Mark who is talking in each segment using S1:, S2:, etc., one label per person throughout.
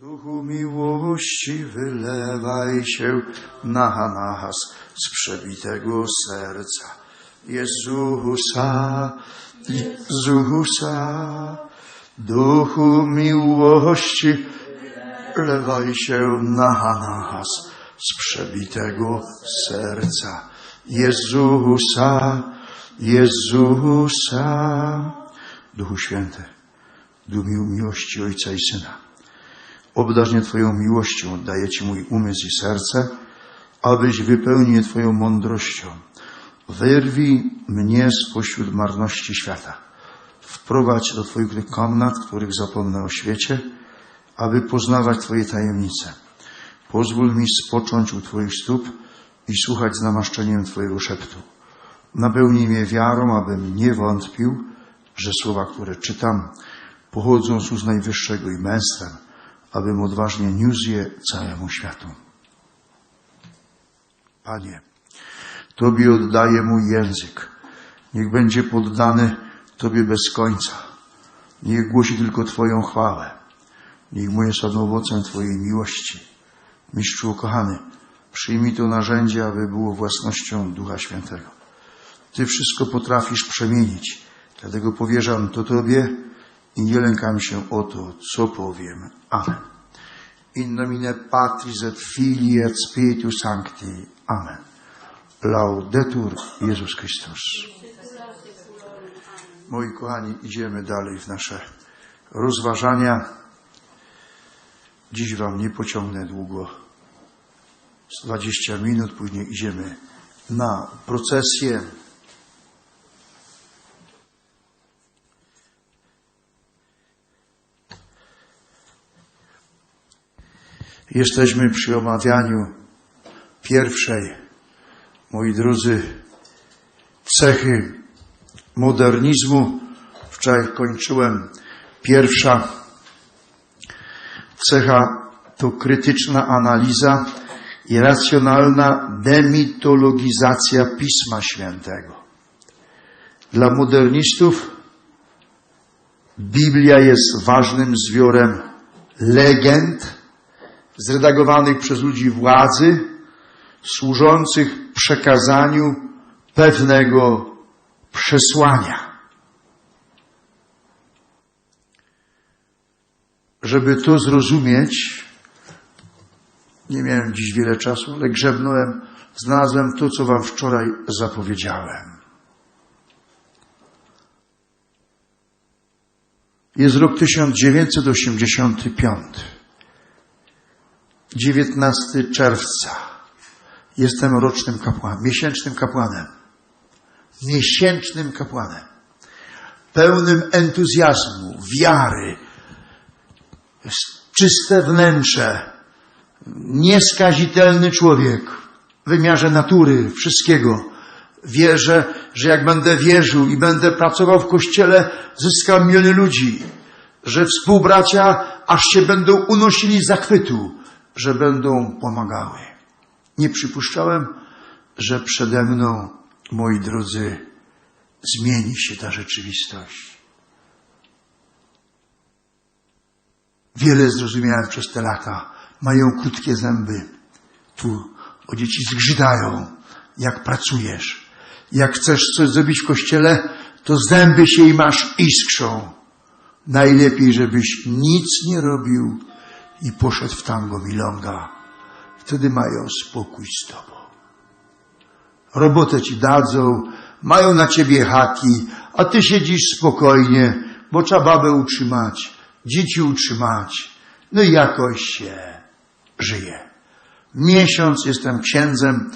S1: Duchu miłości wylewaj się na nas z przebitego serca. Jezusa, Jezusa. Duchu miłości wylewaj się na nas z przebitego serca Jezusa, Jezusa. Duchu Święty, Duchu miłości Ojca i Syna. Obdarz mnie Twoją miłością, daję Ci mój umysł i serce, abyś wypełnił Twoją mądrością. Wyrwij mnie spośród marności świata. Wprowadź do Twoich komnat, których zapomnę o świecie, aby poznawać Twoje tajemnice. Pozwól mi spocząć u Twoich stóp i słuchać z namaszczeniem Twojego szeptu. Napełnij mnie wiarą, abym nie wątpił, że słowa, które czytam, pochodzą z ust Najwyższego i męstwem, abym odważnie niósł je całemu światu. Panie, Tobie oddaję mój język. Niech będzie poddany Tobie bez końca. Niech głosi tylko Twoją chwałę. Niech moje są owocem Twojej miłości. Mistrzu kochany, przyjmij to narzędzie, aby było własnością Ducha Świętego. Ty wszystko potrafisz przemienić, dlatego powierzam to Tobie i nie lękam się o to, co powiem. Amen. In nomine Patris et Filii et Spiritus Sancti. Amen. Laudetur Jezus Chrystus. Moi kochani, idziemy dalej w nasze rozważania. Dziś Wam nie pociągnę długo. Z 20 minut, później idziemy na procesję. Jesteśmy przy omawianiu pierwszej, drodzy, cechy modernizmu. Wczoraj kończyłem. Pierwsza cecha to krytyczna analiza i racjonalna demitologizacja Pisma Świętego. Dla modernistów Biblia jest ważnym zbiorem legend, zredagowanych przez ludzi władzy, służących przekazaniu pewnego przesłania. Żeby to zrozumieć, nie miałem dziś wiele czasu, ale grzebnąłem, znalazłem to, co Wam wczoraj zapowiedziałem. Jest rok 1985. 19 czerwca. Jestem rocznym kapłanem, miesięcznym kapłanem. Miesięcznym kapłanem. Pełnym entuzjazmu, wiary, czyste wnętrze, nieskazitelny człowiek w wymiarze natury, wszystkiego. Wierzę, że jak będę wierzył i będę pracował w kościele, zyskam miliony ludzi, że współbracia aż się będą unosili z zachwytu, że będą pomagały. Nie przypuszczałem, że przede mną, moi drodzy, zmieni się ta rzeczywistość. Wiele zrozumiałem przez te lata. Mają krótkie zęby. Tu o dzieci zgrzydają, jak pracujesz. Jak chcesz coś zrobić w kościele, to zęby się i masz iskrzą. Najlepiej, żebyś nic nie robił i poszedł w tango milonga. Wtedy mają spokój z tobą. Robotę ci dadzą, mają na ciebie haki, a ty siedzisz spokojnie, bo trzeba babę utrzymać, dzieci utrzymać. No i jakoś się żyje. Miesiąc jestem księdzem,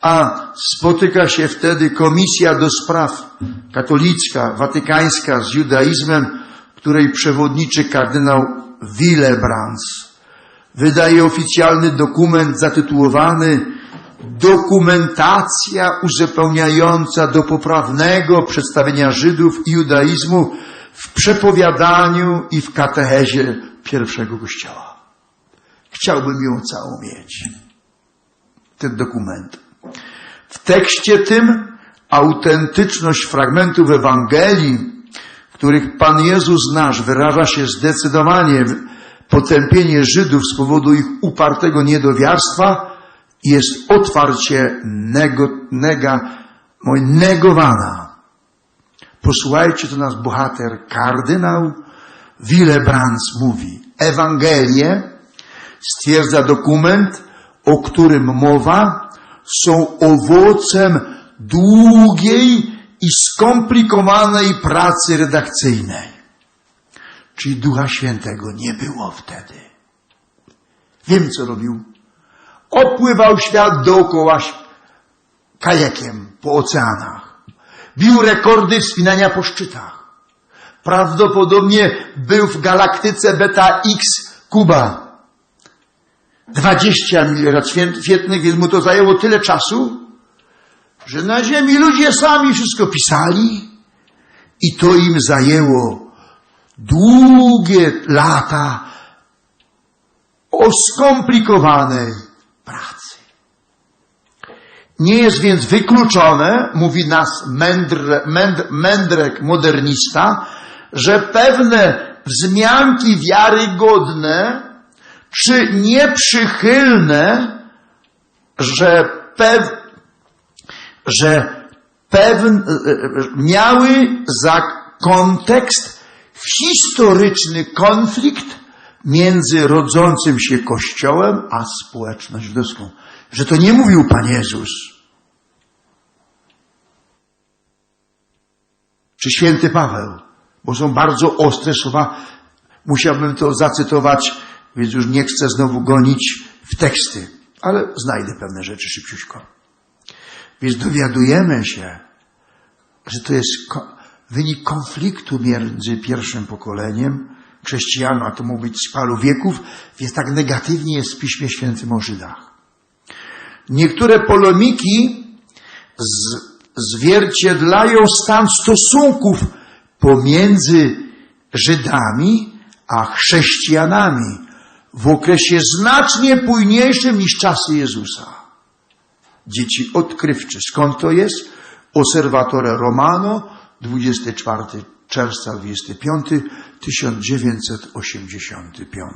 S1: a spotyka się wtedy komisja do spraw katolicka, watykańska z judaizmem, której przewodniczy kardynał Willebrands. Wydaje oficjalny dokument zatytułowany dokumentacja uzupełniająca do poprawnego przedstawienia Żydów i judaizmu w przepowiadaniu i w katechezie pierwszego kościoła. Chciałbym ją całą mieć. Ten dokument. W tekście tym autentyczność fragmentów Ewangelii, których Pan Jezus nasz wyraża się zdecydowanie potępienie Żydów z powodu ich upartego niedowiarstwa, jest otwarcie nego, nega, negowana. Posłuchajcie, co nas bohater kardynał Willebrands mówi. Ewangelię stwierdza dokument, o którym mowa, są owocem długiej i skomplikowanej pracy redakcyjnej. Czyli Ducha Świętego nie było wtedy. Wiem, co robił. Opływał świat dookoła kajakiem po oceanach. Bił rekordy wspinania po szczytach. Prawdopodobnie był w galaktyce Beta X Kuba. 20 mil lat świetnych, więc mu to zajęło tyle czasu, że na Ziemi ludzie sami wszystko pisali i to im zajęło długie lata o skomplikowanej pracy. Nie jest więc wykluczone, mówi nas mędre, męd, mędrek modernista, że pewne wzmianki wiarygodne czy nieprzychylne, że, pew, że pewne, miały za kontekst historyczny konflikt między rodzącym się Kościołem a społeczność żydowską. Że to nie mówił Pan Jezus. Czy święty Paweł, bo są bardzo ostre słowa. Musiałbym to zacytować, więc już nie chcę znowu gonić w teksty, ale znajdę pewne rzeczy szybciutko. Więc dowiadujemy się, że to jest wynik konfliktu między pierwszym pokoleniem chrześcijan, a to mógł być z paru wieków, więc tak negatywnie jest w Piśmie Świętym o Żydach. Niektóre polemiki zwierciedlają stan stosunków pomiędzy Żydami a chrześcijanami w okresie znacznie późniejszym niż czasy Jezusa. Dzieci odkrywcze. Skąd to jest? Osservatore Romano, 24 czerwca 25 1985.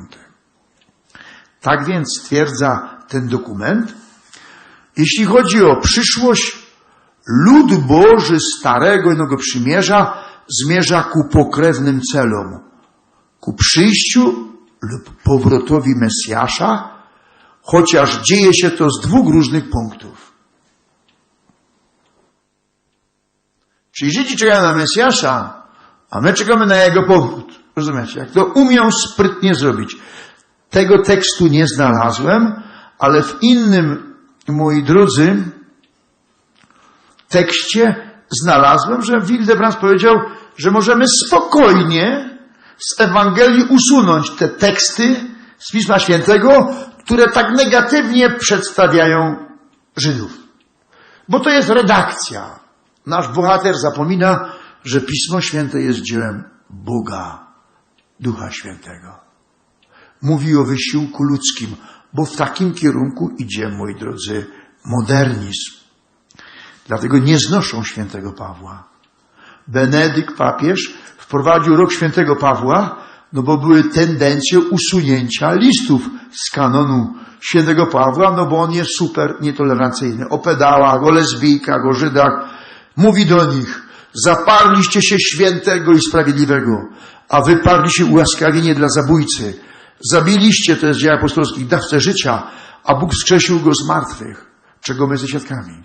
S1: Tak więc stwierdza ten dokument, jeśli chodzi o przyszłość, lud Boży Starego i Nowego Przymierza zmierza ku pokrewnym celom, ku przyjściu lub powrotowi Mesjasza, chociaż dzieje się to z dwóch różnych punktów. Czyli Żydzi czekają na Mesjasza, a my czekamy na jego powrót. Rozumiecie? Jak to umiał sprytnie zrobić. Tego tekstu nie znalazłem, ale w innym, moi drodzy, tekście znalazłem, że Wildebrands powiedział, że możemy spokojnie z Ewangelii usunąć te teksty z Pisma Świętego, które tak negatywnie przedstawiają Żydów. Bo to jest redakcja. Nasz bohater zapomina, że Pismo Święte jest dziełem Boga, Ducha Świętego. Mówi o wysiłku ludzkim, bo w takim kierunku idzie, moi drodzy, modernizm. Dlatego nie znoszą świętego Pawła. Benedykt papież wprowadził rok świętego Pawła, no bo były tendencje usunięcia listów z kanonu świętego Pawła, no bo on jest super nietolerancyjny. O pedałach, o lesbijkach, o Żydach. Mówi do nich, zaparliście się świętego i sprawiedliwego, a wyparli się ułaskawienie dla zabójcy. Zabiliście, to jest dzieje apostolskich, dawcę życia, a Bóg wskrzesił go z martwych, czego my jesteśmy świadkami.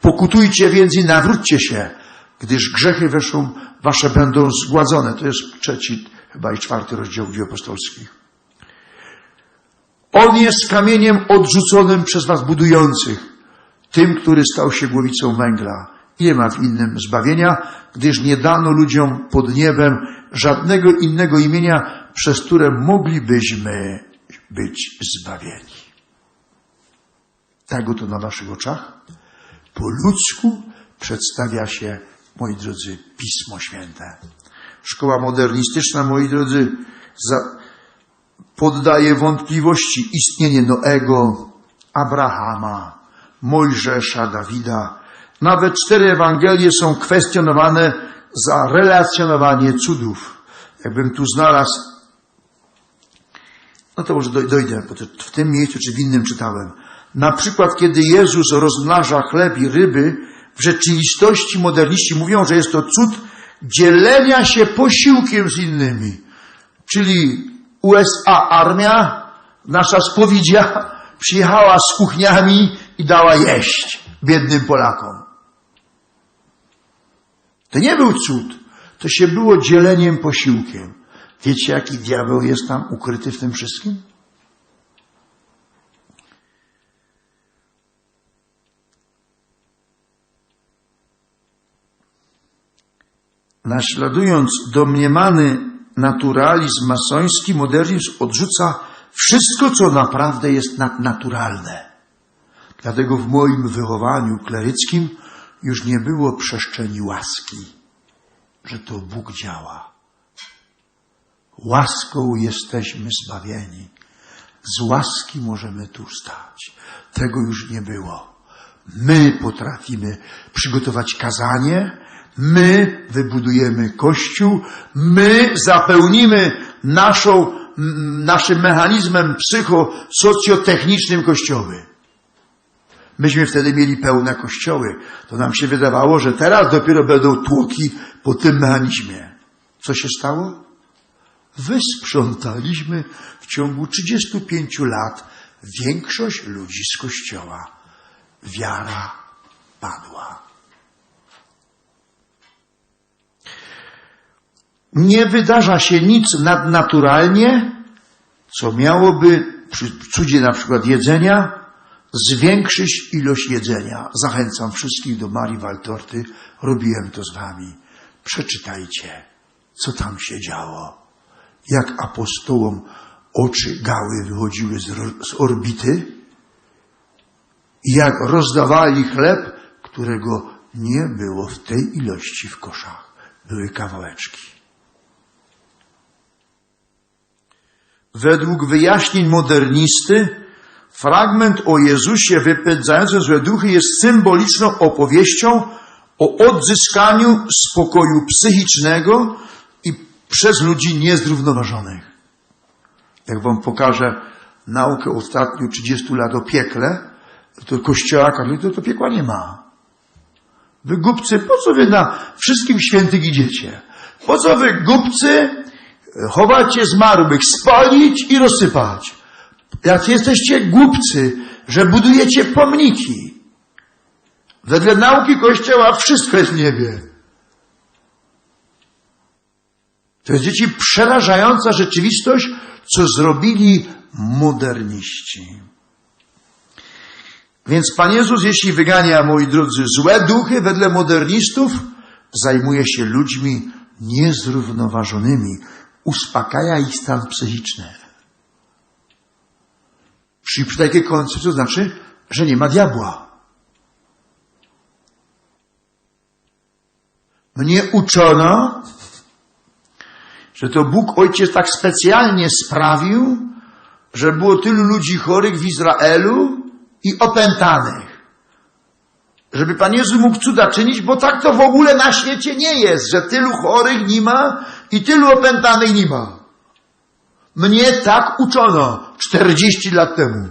S1: Pokutujcie więc i nawróćcie się, gdyż grzechy weszą, wasze będą zgładzone. To jest trzeci, chyba i czwarty rozdział dzieł apostolskich. On jest kamieniem odrzuconym przez was budujących, tym, który stał się głowicą węgla. Nie ma w innym zbawienia, gdyż nie dano ludziom pod niebem żadnego innego imienia, przez które moglibyśmy być zbawieni. Tak oto na waszych oczach po ludzku przedstawia się, moi drodzy, Pismo Święte. Szkoła modernistyczna, moi drodzy, poddaje wątpliwości istnienie Noego, Abrahama, Mojżesza, Dawida. Nawet cztery Ewangelie są kwestionowane za relacjonowanie cudów. Jakbym tu znalazł, no to może doj- dojdę, bo w tym miejscu czy w innym czytałem. Na przykład, kiedy Jezus rozmnaża chleb i ryby, w rzeczywistości moderniści mówią, że jest to cud dzielenia się posiłkiem z innymi. Czyli USA armia, nasza spowidzia, przyjechała z kuchniami i dała jeść biednym Polakom. To nie był cud, to się było dzieleniem posiłkiem. Wiecie, jaki diabeł jest tam ukryty w tym wszystkim? Naśladując domniemany naturalizm masoński, modernizm odrzuca wszystko, co naprawdę jest nadnaturalne. Dlatego w moim wychowaniu kleryckim już nie było przestrzeni łaski, że to Bóg działa. Łaską jesteśmy zbawieni. Z łaski możemy tu stać. Tego już nie było. My potrafimy przygotować kazanie, my wybudujemy kościół, my zapełnimy naszą, naszym mechanizmem psycho-socjotechnicznym kościoły. Myśmy wtedy mieli pełne kościoły. To nam się wydawało, że teraz dopiero będą tłoki po tym mechanizmie. Co się stało? Wysprzątaliśmy w ciągu 35 lat większość ludzi z kościoła. Wiara padła. Nie wydarza się nic nadnaturalnie, co miałoby przy cudzie na przykład jedzenia zwiększyć ilość jedzenia. Zachęcam wszystkich do Marii Waltorty. Robiłem to z wami. Przeczytajcie, co tam się działo. Jak apostołom oczy gały wychodziły z, z orbity i jak rozdawali chleb, którego nie było w tej ilości w koszach. Były kawałeczki. Według wyjaśnień modernisty, fragment o Jezusie wypędzającym złe duchy jest symboliczną opowieścią o odzyskaniu spokoju psychicznego i przez ludzi niezrównoważonych. Jak wam pokażę naukę ostatnio 30 lat o piekle, to kościoła katolickiego to, to piekła nie ma. Wy głupcy, po co wy na wszystkim świętych idziecie? Po co wy głupcy chowacie zmarłych, spalić i rozsypać? Jak jesteście głupcy, że budujecie pomniki. Wedle nauki Kościoła wszystko jest w niebie. To jest dzieci przerażająca rzeczywistość, co zrobili moderniści. Więc Pan Jezus, jeśli wygania, moi drodzy, złe duchy wedle modernistów, zajmuje się ludźmi niezrównoważonymi, uspokaja ich stan psychiczny. Czyli przy takiej koncepcji znaczy, że nie ma diabła. Mnie uczono, że to Bóg Ojciec tak specjalnie sprawił, że było tylu ludzi chorych w Izraelu i opętanych. Żeby Pan Jezus mógł cuda czynić, bo tak to w ogóle na świecie nie jest, że tylu chorych nie ma i tylu opętanych nie ma. Mnie tak uczono 40 lat temu.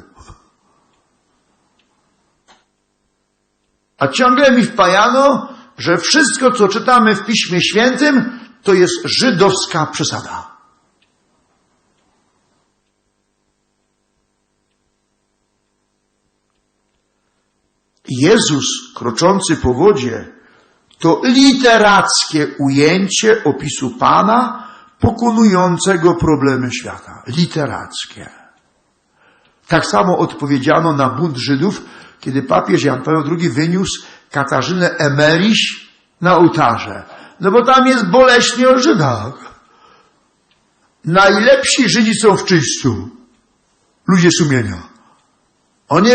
S1: A ciągle mi wpajano, że wszystko, co czytamy w Piśmie Świętym, to jest żydowska przesada. Jezus kroczący po wodzie to literackie ujęcie opisu Pana pokonującego problemy świata. Literackie. Tak samo odpowiedziano na bunt Żydów, kiedy papież Jan Paweł II wyniósł Katarzynę Emeriś na ołtarze. No bo tam jest boleśnie o Żydach. Najlepsi Żydzi są w czyśćcu. Ludzie sumienia. Oni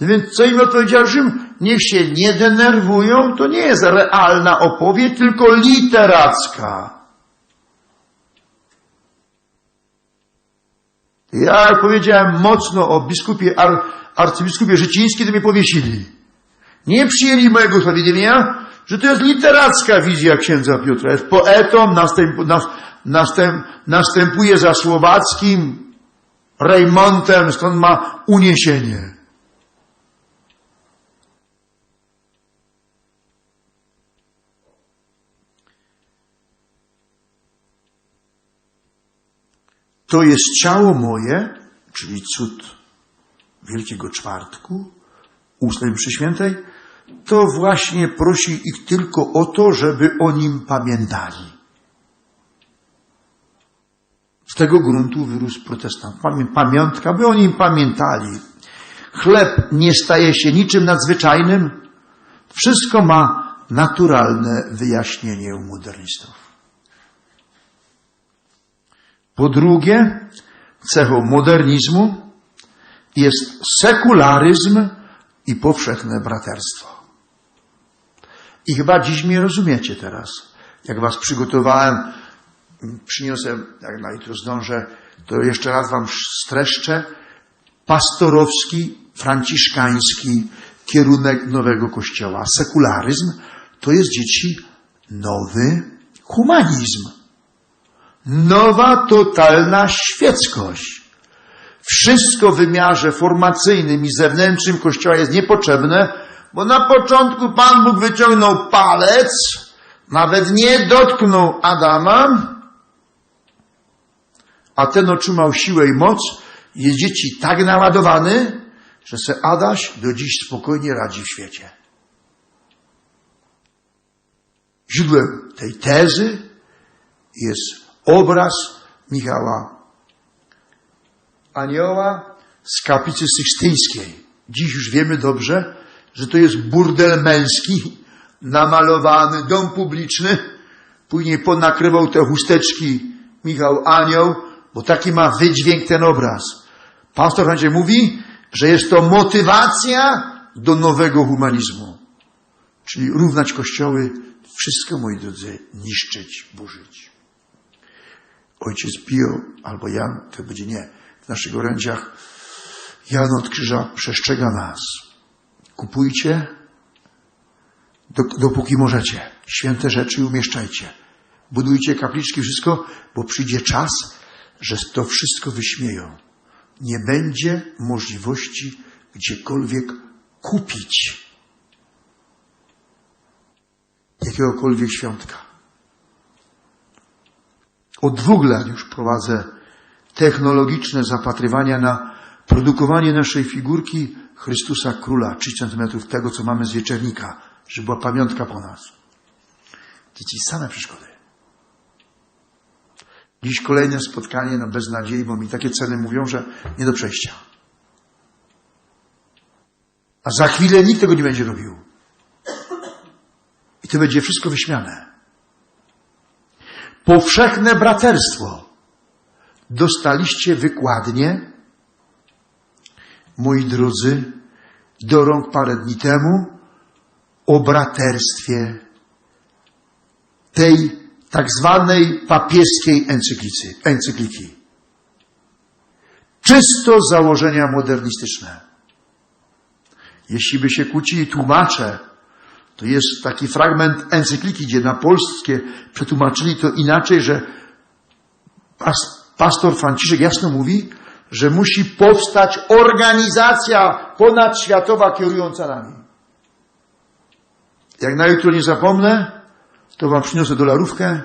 S1: No więc co im odpowiedział Rzym? Niech się nie denerwują, to nie jest realna opowieść, tylko literacka. Ja powiedziałem mocno o biskupie, ar, arcybiskupie Życińskim, to mnie powiesili. Nie przyjęli mojego usprawiedliwienia, że to jest literacka wizja księdza Piotra. Jest poetą, następ, nas, następ, następuje za Słowackim, Reymontem, stąd ma uniesienie. To jest ciało moje, czyli cud Wielkiego Czwartku, mszy świętej, to właśnie prosi ich tylko o to, żeby o nim pamiętali. Z tego gruntu wyrósł protestant. Pamiątka, by o nim pamiętali. Chleb nie staje się niczym nadzwyczajnym. Wszystko ma naturalne wyjaśnienie u modernistów. Po drugie, cechą modernizmu jest sekularyzm i powszechne braterstwo. I chyba dziś mnie rozumiecie teraz. Jak was przygotowałem, przyniosę, jak na jutro zdążę, to jeszcze raz wam streszczę pastorowski, franciszkański kierunek nowego kościoła. Sekularyzm to jest dzieci nowy humanizm. Nowa, totalna świeckość. Wszystko w wymiarze formacyjnym i zewnętrznym Kościoła jest niepotrzebne, bo na początku Pan Bóg wyciągnął palec, nawet nie dotknął Adama, a ten otrzymał siłę i moc, jest dzieci tak naładowany, że se Adaś do dziś spokojnie radzi w świecie. Źródłem tej tezy jest obraz Michała Anioła z kaplicy sykstyńskiej. Dziś już wiemy dobrze, że to jest burdel męski, namalowany, dom publiczny. Później ponakrywał te chusteczki Michał Anioł, bo taki ma wydźwięk ten obraz. Pastor Franciszek mówi, że jest to motywacja do nowego humanizmu. Czyli równać kościoły, wszystko, moi drodzy, niszczyć, burzyć. Ojciec Pio albo Jan, to będzie nie, w naszych orędziach Jan od krzyża przestrzega nas. Kupujcie, dopóki możecie. Święte rzeczy umieszczajcie. Budujcie kapliczki, wszystko, bo przyjdzie czas, że to wszystko wyśmieją. Nie będzie możliwości gdziekolwiek kupić jakiegokolwiek świątka. Od dwóch lat już prowadzę technologiczne zapatrywania na produkowanie naszej figurki Chrystusa Króla, 3 cm tego, co mamy z wieczernika, żeby była pamiątka po nas. Dzieci same przeszkody. Dziś kolejne spotkanie na beznadziei, bo mi takie ceny mówią, że nie do przejścia. A za chwilę nikt tego nie będzie robił. I to będzie wszystko wyśmiane. Powszechne braterstwo. Dostaliście wykładnie, moi drodzy, do rąk parę dni temu o braterstwie tej tak zwanej papieskiej encyklicy, encykliki. Czysto założenia modernistyczne. Jeśli by się kłócili tłumacze, to jest taki fragment encykliki, gdzie na polskie przetłumaczyli to inaczej, że pastor Franciszek jasno mówi, że musi powstać organizacja ponadświatowa kierująca nami. Jak na jutro nie zapomnę, to wam przyniosę dolarówkę,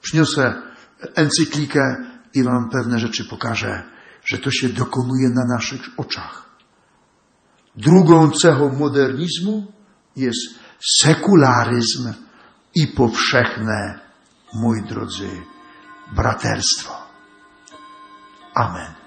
S1: przyniosę encyklikę i wam pewne rzeczy pokażę, że to się dokonuje na naszych oczach. Drugą cechą modernizmu jest sekularyzm i powszechne, mój drodzy, braterstwo. Amen.